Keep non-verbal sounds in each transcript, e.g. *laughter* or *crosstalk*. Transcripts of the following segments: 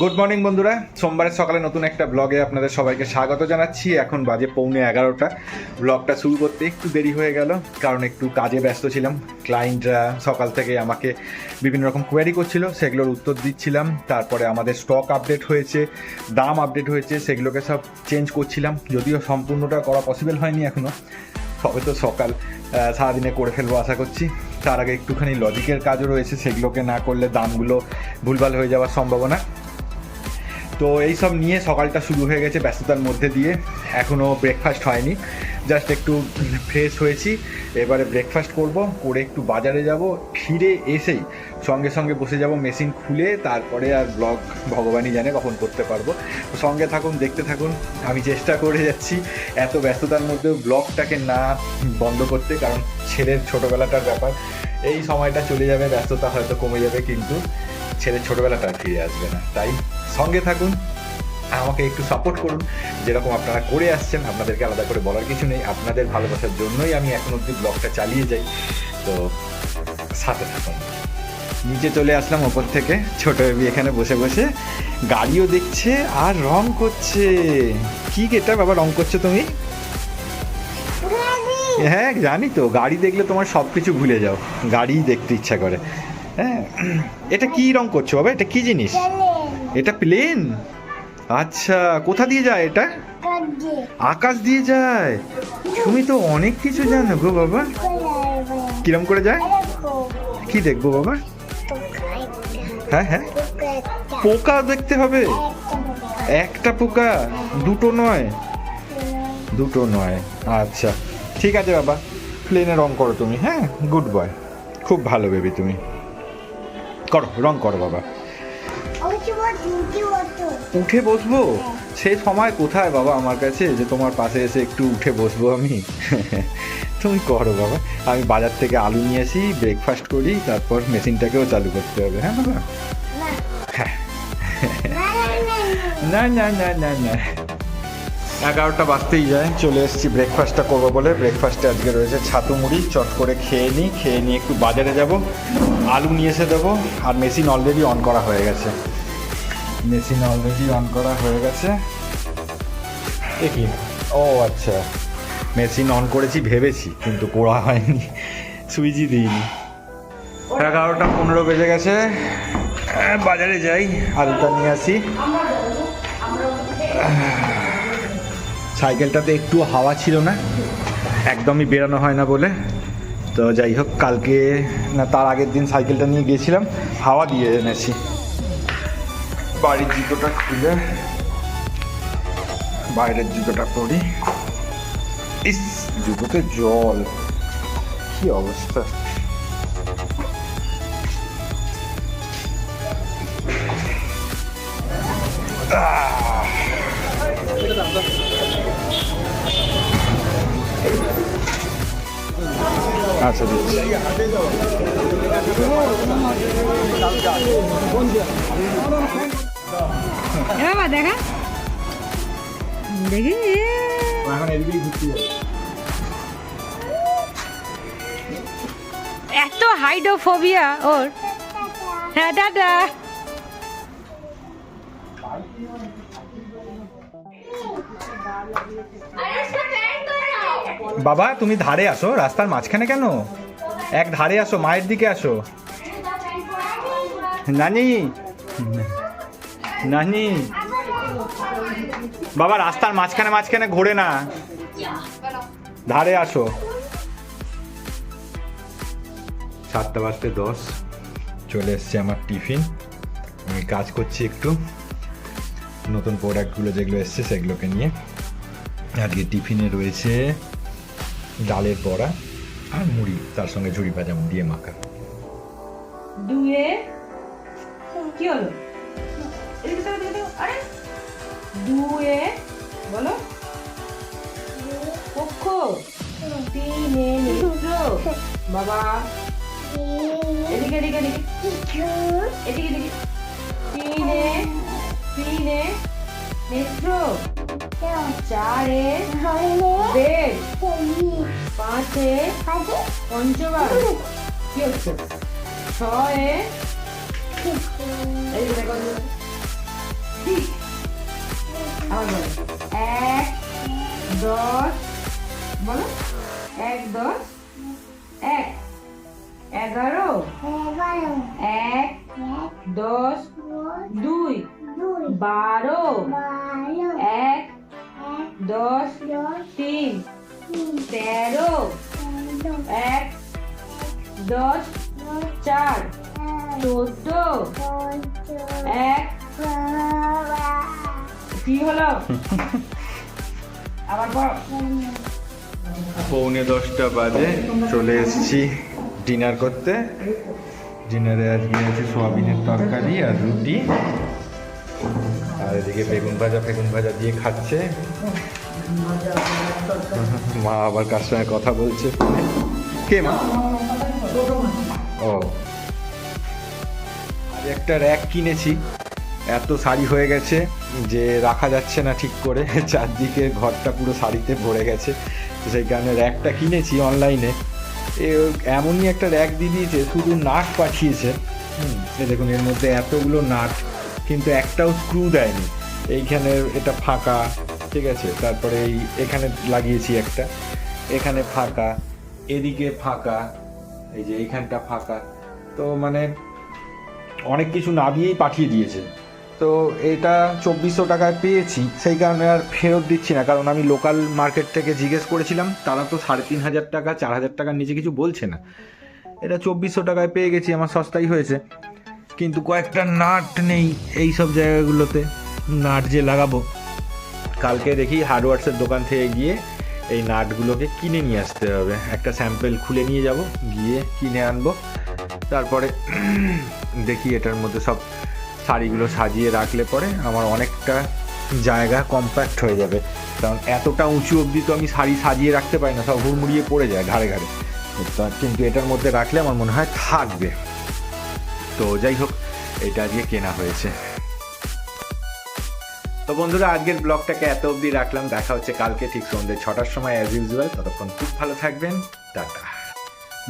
Good morning বন্ধুরা। সোমবারের সকালে নতুন একটা ব্লগে আপনাদের সবাইকে স্বাগত জানাচ্ছি। এখন বাজে পৌনে এগারোটা। ব্লগটা শুরু করতে একটু দেরি হয়ে গেল, কারণ একটু কাজে ব্যস্ত ছিলাম। ক্লায়েন্টরা সকাল থেকে আমাকে বিভিন্ন রকম কোয়ারি করছিল, সেগুলোর উত্তর দিচ্ছিলাম। তারপরে আমাদের স্টক আপডেট হয়েছে, দাম আপডেট হয়েছে, সেগুলোকে সব চেঞ্জ করছিলাম। যদিও সম্পূর্ণটা করা পসিবল হয়নি এখনও সবে তো সকাল সারাদিনে করে ফেলব আশা করছি। তার আগে একটুখানি লজিকের কাজও রয়েছে, সেগুলোকে না করলে দামগুলো ভুলভাল হয়ে যাওয়ার সম্ভাবনা। তো এই সব নিয়ে সকালটা শুরু হয়ে গেছে ব্যস্ততার মধ্যে দিয়ে। এখনও ব্রেকফাস্ট হয়নি। জাস্ট একটু ফ্রেশ হয়েছি। এবারে ব্রেকফাস্ট করব, করে একটু বাজারে যাব, ফিরে এসেই সঙ্গে সঙ্গে বসে যাব মেশিন খুলে, তারপরে আর ব্লগ ভগবানই জানে কখন করতে পারব। সঙ্গে থাকুন, দেখতে থাকুন, আমি চেষ্টা করে যাচ্ছি এত ব্যস্ততার মধ্যেও ব্লগটাকে না বন্ধ করতে, কারণ ছেলের ছোটোবেলাটার ব্যাপার। এই সময়টা চলে যাবে, ব্যস্ততা হয়তো কমে যাবে কিন্তু। ছেলের ছোটোবেলাটা ফিরে আসবে না। তাই সঙ্গে থাকুন আমাকে একটু সাপোর্ট করুন। যেরকম আপনারা করে আসছেন আপনাদেরকে আলাদা করে বলার কিছু নেই। আপনাদের ভালোবাসার জন্যই আমি এখন অবধি ব্লগটা চালিয়ে যাই। তো সাথে থাকুন। নিচে চলে আসলাম ওপর থেকে। ছোট বেবি এখানে বসে বসে গাড়িও দেখছে আর রং করছে। কি এটা বাবা রং করছ তুমি? হ্যাঁ জানি তো। গাড়ি দেখলে তোমার সব কিছু ভুলে যাও। গাড়ি দেখতে ইচ্ছা করে। হ্যাঁ। এটা কি রং করছ বাবা? এটা কি জিনিস? এটা প্লেন? আচ্ছা কোথা দিয়ে যায় এটা? আকাশ দিয়ে যায়? তুমি তো অনেক কিছু জানো গো বাবা। কিরম করে যায়? কি দেখব বাবা? হ্যাঁ হ্যাঁ। পোকা দেখতে হবে। একটা পোকা? দুটো নয়? দুটো নয়। আচ্ছা ঠিক আছে বাবা। প্লেনে রং করো তুমি হ্যাঁ? Good boy. খুব ভালো বেবি তুমি। করো রং করো বাবা। উঠে বসবো? সেই সময় কোথায় বাবা আমার কাছে? যে তোমার পাশে এসে একটু উঠে বসবো আমি? *laughs* তুমি করো বাবা। আমি বাজার থেকে আলু নিয়ে আসি ব্রেকফাস্ট করি তারপর মেশিনটাকেও চালু করতে হবে হ্যাঁ বাবা? হ্যাঁ। *laughs* না না না না না। এগারোটা বাজতেই যায় চলে এসেছি ব্রেকফাস্টটা করব বলে। ব্রেকফাস্টে আজকে রয়েছে ছাতু মুড়ি চট করে খেয়ে নিই খেয়ে নিয়ে একটু বাজারে যাব। আলু নিয়ে এসে দেবো আর মেশিন অলরেডি অন করা হয়ে গেছে। মেশিন অলরেডি অন করা হয়ে গেছে। কি? ও আচ্ছা। মেশিন অন করেছি ভেবেছি কিন্তু করা হয়নি। সুইচই দিইনি। এগারোটা পনেরো বেজে গেছে। আহ, বাজারে যাই আলুটা নিয়ে আসি। সাইকেলটাতে একটু হাওয়া ছিল না একদমই বেরানো হয় না বলে। তো যাই হোক, কালকে, না, তার আগের দিন সাইকেলটা নিয়ে গিয়েছিলাম, হাওয়া দিয়ে এনেছি। বাড়ির জুতোটা খুলে বাইরের জুতোটা পরি। ইস, জুতোতে জল। কি অবস্থা? আচ্ছা দিচ্ছি বাবা দেখা। দেখি এত হাইড্রোফোবিয়া ওর। হ্যাঁ টাটা। বাবা, তুমি ধারে আসো, রাস্তার মাঝখানে কেন? এক ধারে আসো, মায়ের দিকে আসো। নানি নানি। বাবা, রাস্তার মাঝখানে মাঝখানে ঘোরে না। ধারে আসো। সাতটা বাজতে দশ। চলে এসছে আমার টিফিন। আমি কাজ করছি একটু। নতুন প্রোডাক্টগুলো যেগুলো এসছে সেগুলোকে নিয়ে। আজকে টিফিনে রয়েছে ডালের বড়া আর মুড়ি তার সঙ্গে ঝুড়ি ভাজা দিয়ে মাখা দুয়ে? কি হলো। আরে! দুয়ে? বলো। তিনে বাবা! এদিকে এদিকে এদিকে। এদিকে এদিকে। তিনে তিনে মিত্র চারে বেড। পাঁচে পঞ্চবার। কি হচ্ছে এই যে দেখো, ঠিক। আবার এক দশ বলো। এক দশ এক। এগারো। এক দশ দুই। বারো। এক দশ। তিন। তেরো, এক, দশ, চার, চোদ্দ, এক। কি হলো? আবার পৌনে দশটা বাজে, চলে এসেছি ডিনার করতে। ডিনারে আজকে আছে সোয়াবিনের তরকারি আর রুটি। আর এদিকে বেগুন ভাজা বেগুন ভাজা দিয়ে খাচ্ছে। মা আবার কার সঙ্গে কথা বলছে? কে মা? ও। একটা র্যাক কিনেছি। এত শাড়ি হয়ে গেছে যে রাখা যাচ্ছে না ঠিক করে। *laughs* চারদিকে ঘরটা পুরো শাড়িতে ভরে গেছে। তো সেই কারণে র্যাকটা কিনেছি অনলাইনে এ এমনই একটা র্যাক দিয়ে দিয়েছে শুধু নাট পাঠিয়েছে। হুম, দেখুন এর মধ্যে এতগুলো নাট কিন্তু একটাও স্ক্রু দেয়নি। এইখানে এটা ফাঁকা ঠিক আছে, তারপরে এই এখানে লাগিয়েছি একটা। এখানে ফাঁকা, এদিকে ফাঁকা, এই যে এইখানটা ফাঁকা। তো মানে অনেক কিছু না দিয়েই পাঠিয়ে দিয়েছে। তো এটা চব্বিশশো টাকায় পেয়েছি, সেই কারণে আর ফেরত দিচ্ছি না। কারণ আমি লোকাল মার্কেট থেকে জিজ্ঞেস করেছিলাম, তারা তো সাড়ে তিন হাজার টাকা, চার হাজার টাকার নিচে কিছু বলছে না। এটা চব্বিশশো টাকায় পেয়ে গেছি, আমার সস্তাই হয়েছে। কিন্তু কয়েকটা নাট নেই এই সব জায়গাগুলোতে। নাট যে লাগাবো কালকে দেখি হার্ডওয়ার্সের দোকান থেকে গিয়ে এই নাটগুলোকে কিনে নিয়ে আসতে হবে। একটা স্যাম্পেল খুলে নিয়ে যাব, গিয়ে কিনে আনব। তারপরে দেখি এটার মধ্যে সব শাড়িগুলো সাজিয়ে রাখলে পরে আমার অনেকটা জায়গা কম্প্যাক্ট হয়ে যাবে। কারণ এতটা উঁচু অবধি তো আমি শাড়ি সাজিয়ে রাখতে পারি না, সব হুড়মুড়িয়ে পড়ে যায় ঘাড়ে ঘাড়ে। কিন্তু এটার মধ্যে রাখলে আমার মনে হয় থাকবে। তো যাই হোক, এটা আজকে কেনা হয়েছে। তো বন্ধুরা, আজকের ব্লগটাকে এত অবধি রাখলাম। দেখা হচ্ছে কালকে ঠিক সন্ধ্যে ছটার সময় অ্যাজ ইউজুয়াল ততক্ষণ খুব ভালো থাকবেন। টাটা।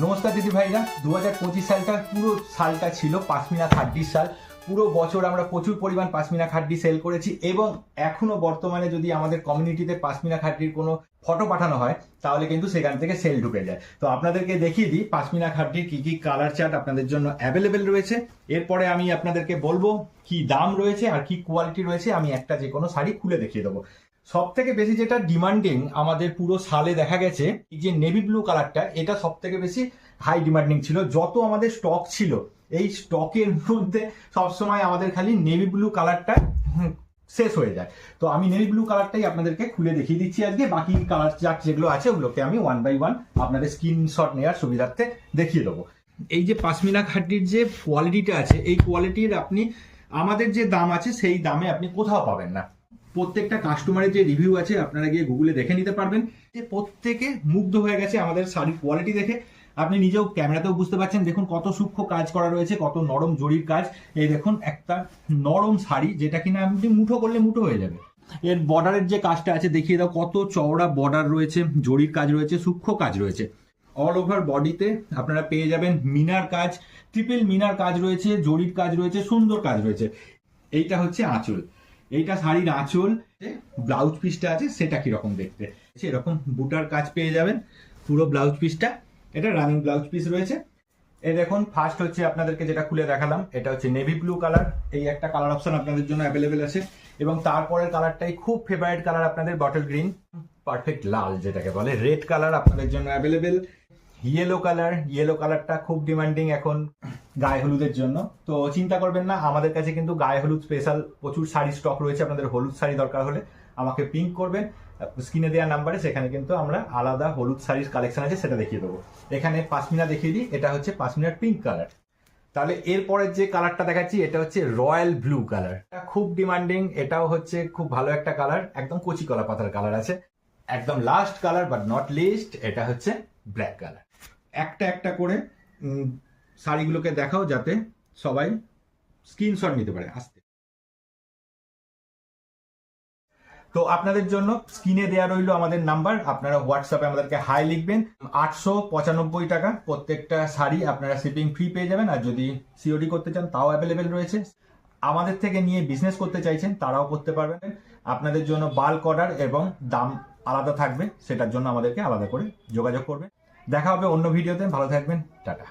নমস্কার দিদি ভাইরা। দু হাজার পঁচিশ সালটা পুরো সালটা ছিল পাশমিনা খাড্ডির সাল। পুরো বছর আমরা প্রচুর পরিমাণ পাঁচমিনা খাড্ডি সেল করেছি এবং এখনও বর্তমানে যদি আমাদের কমিউনিটিতে পাঁচমিনা খাড্ডির কোনো ফটো পাঠানো হয়, তাহলে কিন্তু সেখান থেকে সেল ঢুকে যায়। তো আপনাদেরকে দেখিয়ে দিই পাঁচমিনা খাড্ডির কি কি কালার চার্ট আপনাদের জন্য অ্যাভেলেবেল রয়েছে। এরপরে আমি আপনাদেরকে বলব কি দাম রয়েছে আর কি কোয়ালিটি রয়েছে, আমি একটা যে কোনো শাড়ি খুলে দেখিয়ে দেবো। সব থেকে বেশি যেটা ডিমান্ডিং আমাদের পুরো সালে দেখা গেছে, এই যে নেভি ব্লু কালারটা এটা সব থেকে বেশি হাই ডিমান্ডিং ছিল। যত আমাদের স্টক ছিল, এই স্টকের মধ্যে সবসময় আমাদের খালি নেভি ব্লু কালারটা শেষ হয়ে যায়। তো আমি নেভি ব্লু কালারটাই আপনাদেরকে খুলে দেখিয়ে দিচ্ছি আজকে। বাকি কালার চার্ট যেগুলো আছে ওগুলোকে আমি ওয়ান বাই ওয়ান আপনাদের স্ক্রিনশট নেওয়ার সুবিধার্থে দেখিয়ে দেবো। এই যে পাশমিনা খাড্ডির যে কোয়ালিটিটা আছে, এই কোয়ালিটির আপনি, আমাদের যে দাম আছে সেই দামে আপনি কোথাও পাবেন না। প্রত্যেকটা কাস্টমারের যে রিভিউ আছে, আপনারা গিয়ে গুগলে দেখে নিতে পারবেন। যে প্রত্যেকে মুগ্ধ হয়ে গেছে আমাদের শাড়ির কোয়ালিটি দেখে। আপনি নিজেও ক্যামেরাতেও বুঝতে পারছেন, দেখুন কত সূক্ষ্ম কাজ করা রয়েছে, কত নরম জরির কাজ। এই দেখুন, একটা নরম শাড়ি, যেটা কিনা আপনি মুঠো করলে মুঠো হয়ে যাবে। এর বর্ডারের যে কাজটা আছে, দেখিয়ে দাও, কত চওড়া বর্ডার রয়েছে, জরির কাজ রয়েছে, সূক্ষ্ম কাজ রয়েছে। অল ওভার বডিতে আপনারা পেয়ে যাবেন মিনার কাজ ট্রিপল মিনার কাজ রয়েছে, জরির কাজ রয়েছে, সুন্দর কাজ রয়েছে। এইটা হচ্ছে আঁচল। এইটা শাড়ির আঁচল ব্লাউজ পিসটা আছে, সেটা কীরকম দেখতে? এরকম বুটার কাজ পেয়ে যাবেন, পুরো ব্লাউজ পিসটা এটা রানিং ব্লাউজ পিস রয়েছে। এই দেখুন ফার্স্ট হচ্ছে আপনাদেরকে যেটা খুলে দেখালাম, এটা হচ্ছে নেভি ব্লু কালার এই একটা কালার অপশন আপনাদের জন্য অ্যাভেলেবেল আছে। এবং তারপরের কালারটাই খুব ফেভারিট কালার আপনাদের বটল গ্রিন পারফেক্ট লাল যেটাকে বলে রেড কালার আপনাদের জন্য অ্যাভেলেবেল ইয়েলো কালার ইয়েলো কালারটা খুব ডিমান্ডিং এখন গায়ে হলুদের জন্য। তো চিন্তা করবেন না, আমাদের কাছে কিন্তু গায়ে হলুদ স্পেশাল প্রচুর শাড়ি স্টক রয়েছে, আপনাদের হলুদ শাড়ি দরকার হলে। আমাকে পিঙ্ক করবেন স্ক্রিনে দেওয়া নাম্বারে সেখানে কিন্তু আমরা আলাদা হলুদ শাড়ির কালেকশন আছে সেটা দেখিয়ে দেবো। এখানে পাশমিনা দেখিয়ে দিই, এটা হচ্ছে পাশমিনার পিঙ্ক কালার তাহলে এরপরের যে কালারটা দেখাচ্ছি, এটা হচ্ছে রয়্যাল ব্লু কালার এটা খুব ডিমান্ডিং এটাও হচ্ছে খুব ভালো একটা কালার একদম কচি কলা পাতার কালার আছে। একদম last colour but not least এটা হচ্ছে ব্ল্যাক কালার একটা একটা করে শাড়িগুলোকে দেখাও যাতে সবাই স্ক্রিনশট নিতে পারে। তো আপনাদের জন্য স্ক্রিনে দেওয়া রইল আমাদের নাম্বার আপনারা হোয়াটসঅ্যাপে আমাদেরকে হাই লিখবেন। আটশো পঁচানব্বই টাকা প্রত্যেকটা শাড়ি আপনারা শিপিং ফ্রি পেয়ে যাবেন, আর যদি সিওডি করতে চান তাও অ্যাভেলেবেল রয়েছে। আমাদের থেকে নিয়ে বিজনেস করতে চাইছেন তারাও করতে পারবেন। আপনাদের জন্য বাল্ক অর্ডার এবং দাম আলাদা থাকবে, সেটার জন্য আমাদেরকে আলাদা করে যোগাযোগ করবেন। দেখা হবে অন্য ভিডিওতে ভালো থাকবেন, টাটা।